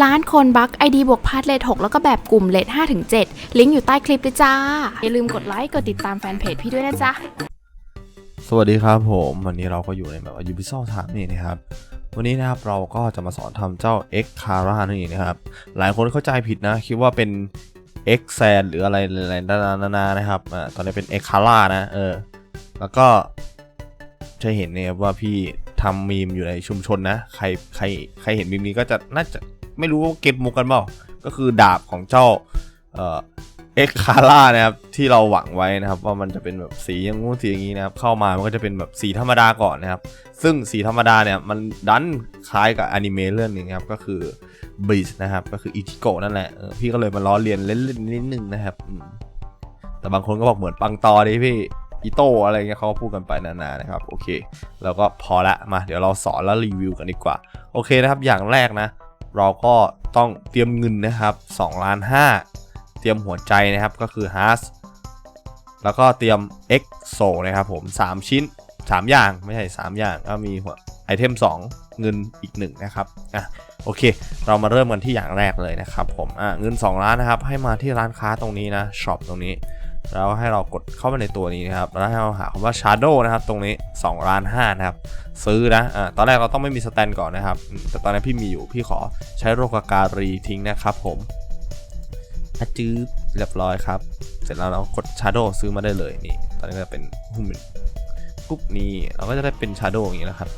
ร้านคนบัก ID บวกพาร์ทเลท6แล้วก็แบบกลุ่มเลท5ถึง7ลิงก์อยู่ใต้คลิปเลยจ้า อย่าลืมกดไลค์ กดติดตามแฟนเพจพี่ด้วยนะจ๊ะ สวัสดีครับผม วันนี้เราก็อยู่ในแบบว่า Ubisoft ถามนี่นะครับ วันนี้นะครับเราก็จะมาสอนทำเจ้า X c a r a นั่นเองนะครับ หลายคนเข้าใจผิดนะ คิดว่าเป็น X s a n หรืออะไรอะไรนานาๆนะครับอ่าตอนนี้เป็น X c a r a นะเออแล้วก็จะเห็นเนี่ยว่าพี่ทำมีมอยู่ในชุมชนนะ ใครใครใครเห็นมีมนี้ก็จะน่าจะ ไม่รู้ว่าเก็บมุกกันเปล่าก็คือดาบของเจ้าเอ็กคาร่านะครับที่เราหวังไว้นะครับ ว่ามันจะเป็นแบบสีอย่างงู้นสีอย่างนี้นะครับ เข้ามามันก็จะเป็นแบบสีธรรมดาก่อนนะครับ ซึ่งสีธรรมดาเนี่ยมันดันคล้ายกับอนิเมะเรื่องหนึ่งครับก็คือบีสนะครับก็คืออิจิโกะนั่นแหละพี่ก็เลยมาล้อเลียนเล่นๆนิดนึงนะครับแต่บางคนก็บอกเหมือนปังตอดิพี่อิโตะอะไรเงี้ยเขาพูดกันไปนานานะครับ โอเค แล้วก็พอละมา เดี๋ยวเราสอนแล้วรีวิวกันดีกว่า โอเคนะครับ อย่างแรกนะ เราก็ต้องเตรียมเงินนะครับ2ล้าน5เตรียมหัวใจนะครับก็คือ h a r t แล้วก็เตรียม EXO นะครับผม 3 ชิ้น 3 อย่างไม่ใช่ 3 อย่างก็มีหัวไอเทม 2 เงินอีก 1 นะครับอะโอเค เรามาเริ่มกันที่อย่างแรกเลยนะครับผมอะเงิน 2 ล้านนะครับ ให้มาที่ร้านค้าตรงนี้นะช็อปตรงนี้ แล้วให้เรากดเข้ามาในตัวนี้นะครับ แล้วให้เราหาคำว่า Shadow นะครับ ตรงนี้2ล้าน5นะครับ ซื้อนะอะตอนแรกเราต้องไม่มีสแตนก่อนนะครับ แต่ตอนนี้พี่มีอยู่พี่ขอใช้โรคการีทิ้งนะครับผมอะจื๊บเรียบร้อยครับ เสร็จแล้วเรากด Shadow ซื้อมาได้เลยนี่ ตอนนี้ก็จะเป็นหุ้มปุ๊บนี่เราก็จะได้เป็น Shadow อย่างนี้นะครับ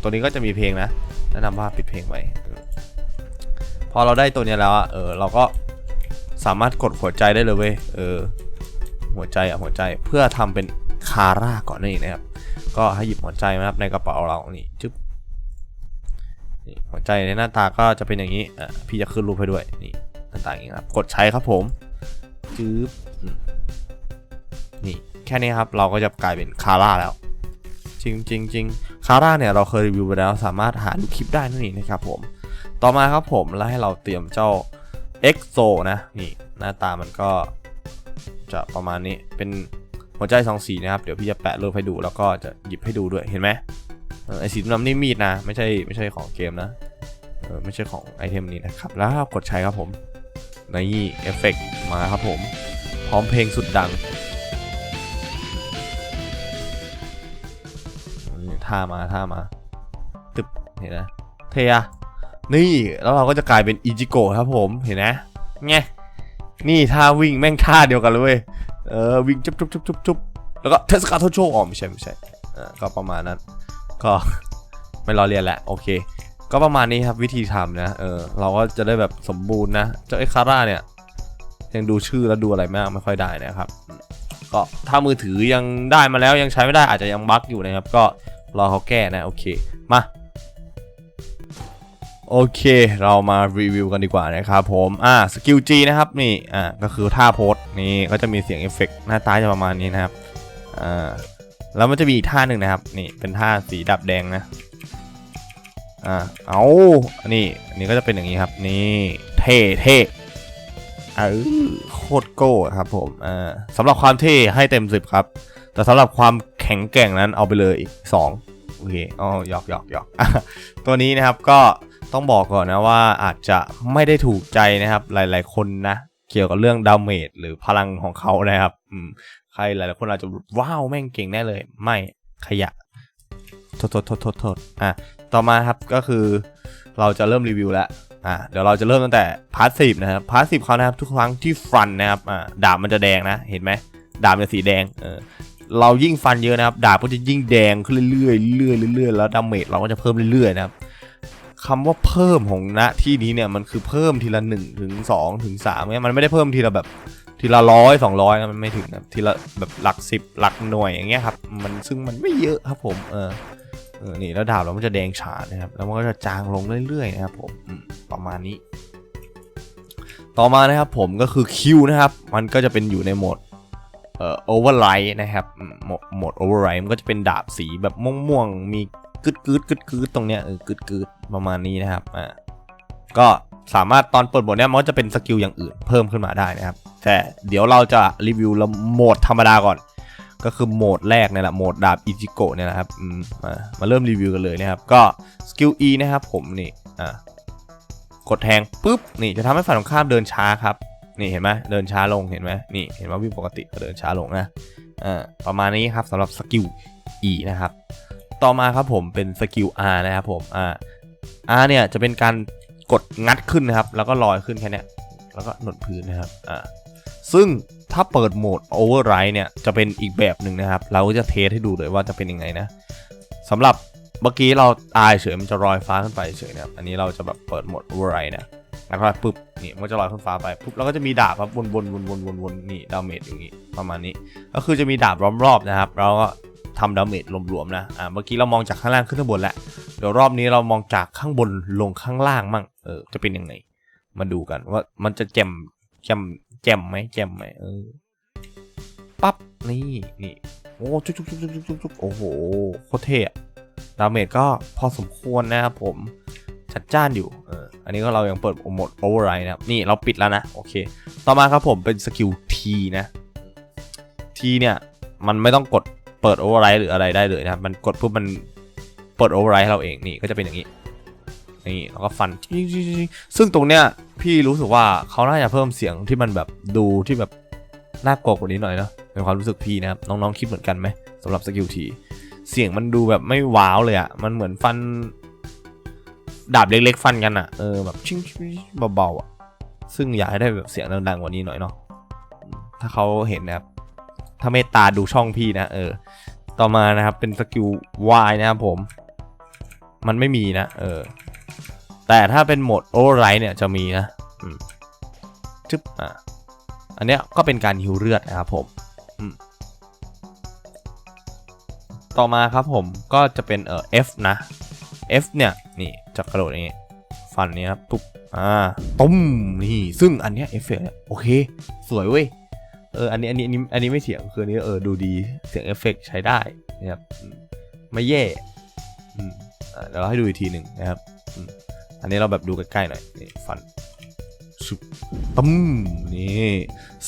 ตัวนี้ก็จะมีเพลงนะแนะนำว่าปิดเพลงไว้พอเราได้ตัวนี้แล้วเออเราก็สามารถกดหัวใจได้เลยเว้ยเออ หัวใจอะหัวใจเพื่อทำเป็นคาร่าก่อนนี่นะครับ ก็ให้หยิบหัวใจมาครับในกระเป๋าเรานี่จึ๊บนี่หัวใจในหน้าตาก็จะเป็นอย่างนี้อะพี่จะขึ้นรูปให้ด้วยนี่ต่างๆอย่างนี้ครับกดใช้ครับผมจื๊บนี่แค่นี้ครับเราก็จะกลายเป็นคาร่าแล้ว จริงจริงจริงคาร่าเนี่ยเราเคยรีวิวไปแล้วสามารถหาดูคลิปได้นั่นเองนะครับผมต่อมาครับผมแล้วให้เราเตรียมเจ้า EXO นะนี่หน้าตามันก็ จะประมาณนี้เป็นหัวใจสองสีนะครับ เดี๋ยวพี่จะแปะรูปให้ดูแล้วก็จะหยิบให้ดูด้วยเห็นไหมเออไอสีดำนี่มีดนะ ไม่ใช่ไม่ใช่ของเกมนะเออไม่ใช่ของไอเทมนี้นะครับ แล้วกดใช้ครับผมนี่เอฟเฟกต์มาครับผม พร้อมเพลงสุดดังท่ามาท่ามาตึบเห็นนะเทียนี่แล้วเราก็จะกลายเป็นอิจิโกะครับผมเห็นนะไง นี่ท่าวิ่งแม่งท่าเดียวกันเลยเว้ยเออวิ่งจุ๊บจุ๊บจุ๊บจุ๊บจุ๊บแล้วก็เทสกาโทโชอ๋อไม่ใช่ไม่ใช่เออก็ประมาณนั้น ก็ไม่รอเรียนแหละโอเค ก็ประมาณนี้ครับวิธีทำนะเออเราก็จะได้แบบสมบูรณ์นะเจ้าเอ็กคาร่าเนี่ยยังดูชื่อแล้วดูอะไรมากไม่ค่อยได้นะครับก็ถ้ามือถือยังได้มาแล้วยังใช้ไม่ได้อาจจะยังบั๊กอยู่นะครับ ก็รอเขาแก้นะโอเค มา โอเค เรามารีวิวกันดีกว่านะครับผมอ่าสกิล G นะครับนี่อ่าก็คือท่าโพสนี่ก็จะมีเสียงเอฟเฟกต์หน้าตาจะประมาณนี้นะครับอ่าแล้วมันจะมีอีกท่าหนึ่งนะครับนี่เป็นท่าสีดับแดงนะอ่าเอาอันนี้อันนี้ก็จะเป็นอย่างนี้ครับนี่เท่เท่เออโคตรโก้ครับผมอ่าสำหรับความเท่ให้เต็มสิบครับ แต่สำหรับความแข็งแกร่งนั้นเอาไปเลยสองโอเคอ๋อหยอกหยอกหยอกตัวนี้นะครับก็ ต้องบอกก่อนนะว่าอาจจะไม่ได้ถูกใจนะครับหลาย ๆ คนนะ เกี่ยวกับเรื่องดาเมจหรือพลังของเขานะครับอืมใครหลายๆคนอาจจะว้าวแม่งเก่งแน่เลย ไม่ขยะโทษโทษโทษโทษโทษอะต่อมาครับก็คือเราจะเริ่มรีวิวแล้วอ่าเดี๋ยวเราจะเริ่มตั้งแต่พาร์ทสิบนะครับพาร์ทสิบเขานะครับทุกครั้งที่ฟันนะครับอ่าดาบมันจะแดงนะเห็นไหมดาบจะสีแดงเออเรายิ่งฟันเยอะนะครับดาบก็จะยิ่งแดงขึ้นเรื่อยๆเรื่อยๆเรื่อยๆแล้วดาเมจเราก็จะเพิ่มเรื่อยๆนะครับ คำว่าเพิ่มของณที่นี้เนี่ยมันคือเพิ่มทีละหนึ่งถึงสองถึงสามเนี่ยมันไม่ได้เพิ่มทีละแบบทีละร้อยสองร้อยนะมันไม่ถึงนะทีละแบบหลักสิบหลักหน่วยอย่างเงี้ยครับมันซึ่งมันไม่เยอะครับผมเออเออนี่แล้วดาบเรามันจะแดงฉานนะครับแล้วมันก็จะจางลงเรื่อยๆนะครับผมประมาณนี้ ต่อมานะครับผมก็คือคิวนะครับ มันก็จะเป็นอยู่ในโหมดเอ่อ override นะครับโหมดโหมด override มันก็จะเป็นดาบสีแบบม่วงๆมี กึดกึดกึดกึดตรงเนี้ยเออกึดกึดประมาณนี้นะครับอ่าก็สามารถตอนเปิดโหมดเนี้ยมันจะเป็นสกิลอย่างอื่นเพิ่มขึ้นมาได้นะครับ แต่เดี๋ยวเราจะรีวิวละโหมดธรรมดาก่อน ก็คือโหมดแรกเนี่ยแหละโหมดดาบอิจิโกะเนี่ยนะครับอืมามาเริ่มรีวิวกันเลยนะครับ ก็สกิล E นะครับผมนี่อ่ากดแทงปุ๊บนี่จะทำให้ฝ่ายตรงข้ามเดินช้าครับนี่เห็นไหมเดินช้าลงเห็นไหมนี่เห็นว่าวิ่งปกติก็เดินช้าลงนะอ่าประมาณนี้ครับสำหรับสกิล E นะครับ ต่อมาครับผมเป็นสกิล R นะครับผมอ่า R เนี่ยจะเป็นการกดงัดขึ้นนะครับ แล้วก็ลอยขึ้นแค่เนี้ยแล้วก็หนดพื้นนะครับอ่าซึ่งถ้าเปิดโหมด Override เนี่ยจะเป็นอีกแบบหนึ่งนะครับ เราก็จะเทสให้ดูเลยว่าจะเป็นยังไงนะสำหรับเมื่อกี้เราตายเฉยมันจะลอยฟ้าขึ้นไปเฉยนะครับอันนี้เราจะแบบเปิดโหมด Override นะแล้วก็ปุ๊บนี่มันก็จะลอยขึ้นฟ้าไปปุ๊บแล้วก็จะมีดาบครับวนวนวนวนวนวนนี่ดาเมจอย่างนี้ประมาณนี้ ก็คือจะมีดาบล้อมรอบนะครับแล้วก็ ทำดาเมจรวมๆนะอ่าเมื่อกี้เรามองจากข้างล่างขึ้นข้างบนแล้วเดี๋ยวรอบนี้เรามองจากข้างบนลงข้างล่างมั่งเออจะเป็นยังไงมาดูกันว่ามันจะแจมแจมแจมไหมแจมไหมเออปั๊บนี่นี่โอ้จุ๊กจุ๊กจุ๊กจุ๊กจุ๊กจุ๊กโอ้โหโคตรเท่ดาเมจก็พอสมควรนะครับผมจัดจ้านอยู่เอออันนี้ก็เรายังเปิดโหมด override นะครับนี่เราปิดแล้วนะโอเค ต่อมาครับผมเป็นสกิล T นะ T เนี่ยมันไม่ต้องกด เปิด override หรืออะไรได้เลยนะครับ มันกดปุ๊บมันเปิด override ให้เราเองนี่ก็จะเป็นอย่างนี้นี่แล้วก็ฟันซึ่งตรงเนี้ยพี่รู้สึกว่าเขาน่าจะเพิ่มเสียงที่มันแบบดูที่แบบน่ากลัวกว่านี้หน่อยเนาะในความรู้สึกพี่นะครับน้องๆคิดเหมือนกันไหมสำหรับสกิล T เสียงมันดูแบบไม่ว้าวเลยอะมันเหมือนฟันดาบเล็กๆ ฟันกันอะเออแบบชิงๆเบาๆอะซึ่งอยากให้ได้แบบเสียงดังๆกว่านี้หน่อยเนาะถ้าเขาเห็นนะครับ ถ้าเมตตาดูช่องพี่นะ เออ ต่อมานะครับเป็นสกิล Y นะครับผม มันไม่มีนะ เออ แต่ถ้าเป็นโหมด Override เนี่ยจะมีนะอืมจึ๊บอะอันเนี้ยก็เป็นการฮิวเลือดนะครับผมอืมต่อมาครับผมก็จะเป็นเอ่อ F นะ F เนี่ย นี่จะกระโดดอย่างงี้ ฟันนี้ครับ ปุ๊บ อ่าตุ้มนี่ ซึ่งอันเนี้ยเอฟเฟกต์เนี่ยโอเค สวยเว้ย เอออันนี้อันนี้อันนี้อันนี้ไม่เถียงคืออันนี้เออดูดีเสียงเอฟเฟกต์ใช้ได้นะครับไม่แย่อืมเดี๋ยวเราให้ดูอีกทีหนึ่งนะครับอันนี้เราแบบดูใกล้ๆหน่อยนี่ฟันชุบตุ้มนี่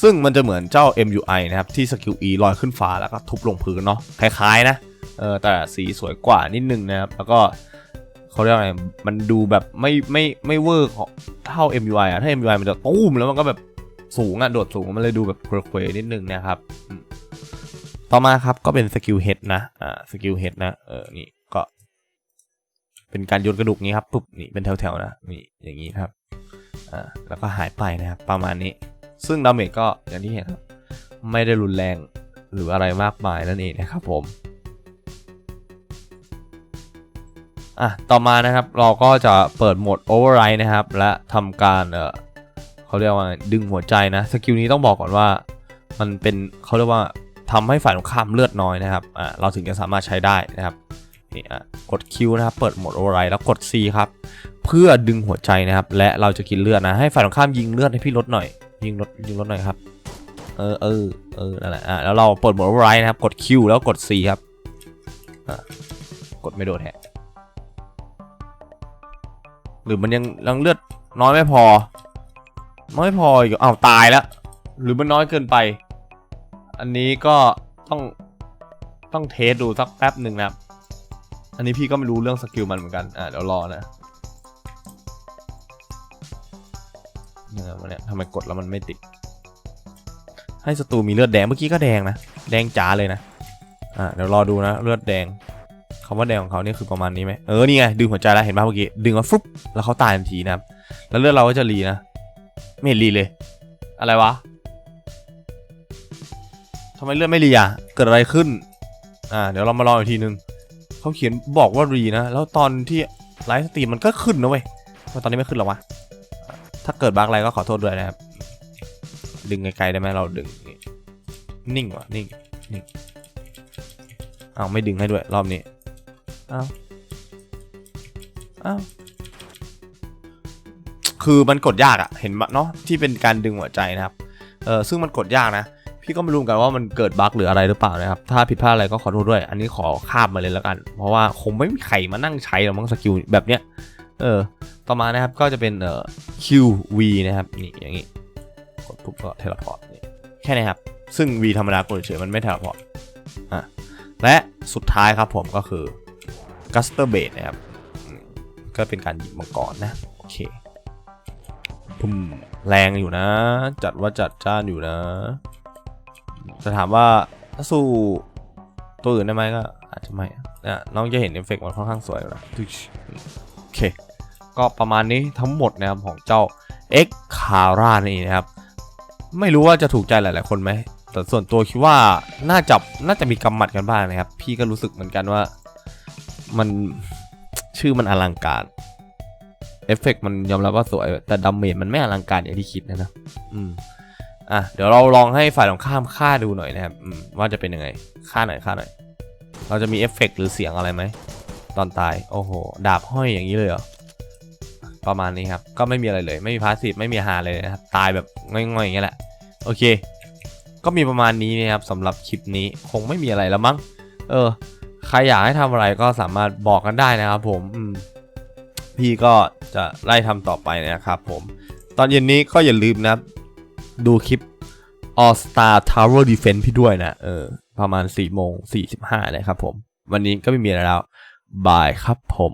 ซึ่งมันจะเหมือนเจ้า MUI นะครับ ที่สกิล E ลอยขึ้นฟ้าแล้วก็ทุบลงพื้นเนาะคล้ายๆนะเออแต่สีสวยกว่านิดนึงนะครับ แล้วก็เขาเรียกว่าไงมันดูแบบไม่ไม่ไม่เวอร์เท่า MUI อะถ้า MUI มันจะตู้มแล้วมันก็แบบ สูงอะโดดสูงมันเลยดูแบบเคว้งๆนิดนึงนะครับ ต่อมาครับก็เป็นสกิลเฮดนะอ่าสกิลเฮดนะเออนี่ก็เป็นการโยนกระดูกนี้ครับปุ๊บนี่เป็นแถวๆนะนี่อย่างนี้ครับอ่าแล้วก็หายไปนะครับ ประมาณนี้ ซึ่งดาเมจก็อย่างที่เห็นครับไม่ได้รุนแรงหรืออะไรมากมายนั่นเองนะครับผมอะต่อมานะครับเราก็จะเปิดโหมด Override นะครับ และทำการเออ เขาเรียกว่าดึงหัวใจนะสกิลนี้ต้องบอกก่อนว่า มันเป็นเขาเรียกว่าทำให้ฝ่ายตรงข้ามเลือดน้อยนะครับอะเราถึงจะสามารถใช้ได้นะครับนี่อะกด Q นะครับเปิดโหมด Override แล้วกด C ครับเพื่อดึงหัวใจนะครับ และเราจะกินเลือดนะให้ฝ่ายตรงข้ามยิงเลือดให้พี่ลดหน่อย ยิงลดยิงลดหน่อยครับเออเออเออนั่นแหละอะแล้วเราเปิดโหมด Override นะครับกด Q แล้วกด C ครับอะกดไม่โดนแฮะหรือมันยังยังเลือดน้อยไม่พอ น้อยพออีกอ้าวตายแล้ว หรือมันน้อยเกินไป อันนี้ก็ต้องต้องเทสดูสักแป๊บหนึ่งนะครับ อันนี้พี่ก็ไม่รู้เรื่องสกิลมันเหมือนกัน อ่าเดี๋ยวรอนะยังไงวะเนี่ยทำไมกดแล้วมันไม่ติด ให้ศัตรูมีเลือดแดง เมื่อกี้ก็แดงนะ แดงจ๋าเลยนะ อ่าเดี๋ยวรอดูนะ เลือดแดงคำว่าแดงของเขาเนี่ยคือประมาณนี้ไหมเออ นี่ไง ดึงหัวใจแล้วเห็นป่ะเมื่อกี้ ดึงมาฟุ๊บแล้วเขาตายทันทีนะครับ แล้วเลือดเราก็จะรีนะ ไม่เห็นรีเลย อะไรวะทำไมเลือดไม่รีอะ เกิดอะไรขึ้น อ่า เดี๋ยวเรามาลองอีกทีนึง เขาเขียนบอกว่ารีนะ แล้วตอนที่ไลฟ์สตรีมมันก็ขึ้นนะเว้ยทำไมตอนนี้ไม่ขึ้นหรอวะ ถ้าเกิดบั๊กอะไรก็ขอโทษด้วยนะครับ ดึงไกลๆได้ไหมเราดึง นิ่งวะนิ่ง นิ่งเอ้าไม่ดึงให้ด้วยรอบนี้อ้าวอ้าว คือมันกดยากอะเห็นเนาะที่เป็นการดึงหัวใจนะครับเออซึ่งมันกดยากนะ พี่ก็ไม่รู้เหมือนกันว่ามันเกิดบั๊กหรืออะไรหรือเปล่านะครับ ถ้าผิดพลาดอะไรก็ขอโทษด้วย อันนี้ขอข้ามมาเลยแล้วกัน เพราะว่าคงไม่มีใครมานั่งใช้หรอกมั้งสกิลแบบเนี้ยเออต่อมานะครับก็จะเป็นเอ่อ QV นะครับนี่อย่างงี้กดปุ๊บก็เทเลพอร์ตนี่แค่นี้ครับ ซึ่ง V ธรรมดากดเฉยมันไม่เทเลพอร์ตอะและสุดท้ายครับผมก็คือ Guster b a s นะครับก็เป็นการหยิบมังกรนะ โอเค พุ่มแรงอยู่นะ จัดว่าจัดจ้านอยู่นะ จะถามว่าถ้าสู้ตัวอื่นได้ไหมก็อาจจะไม่นะน้องจะเห็นเอฟเฟกต์มันค่อนข้างสวยนะโอเค ก็ประมาณนี้ทั้งหมดนะครับของเจ้า X c a r a นี่นะครับ ไม่รู้ว่าจะถูกใจหลาย ๆ คนไหม แต่ส่วนตัวคิดว่าน่าจะน่าจะมีกำหมัดกันบ้างนะครับ พี่ก็รู้สึกเหมือนกันว่า มันชื่อมันอลังการ เอฟเฟกต์มันยอมรับว่าสวย แต่ดาเมจมันไม่อลังการอย่างที่คิดนะนะอืมอะเดี๋ยวเราลองให้ฝ่ายตรงข้ามฆ่าดูหน่อยนะครับอืมว่าจะเป็นยังไงฆ่าหน่อยฆ่าหน่อย เราจะมีเอฟเฟกต์หรือเสียงอะไรไหม ตอนตาย โอ้โห ดาบห้อยอย่างนี้เลยเหรอ ประมาณนี้ครับ ก็ไม่มีอะไรเลย ไม่มีพาสซีฟไม่มีฮาเลยนะครับ ตายแบบง่อยๆอย่างเงี้ยแหละ โอเค ก็มีประมาณนี้นะครับสำหรับคลิปนี้คงไม่มีอะไรแล้วมั้ง เออ ใครอยากให้ทำอะไรก็สามารถบอกกันได้นะครับผม อืม พี่ก็จะไล่ทำต่อไปนะครับผมตอนเย็นนี้ก็อย่าลืมนะดูคลิป All Star Tower Defense พี่ด้วยนะเออประมาณ4โมง45นะครับผม วันนี้ก็ไม่มีอะไรแล้ว บายครับผม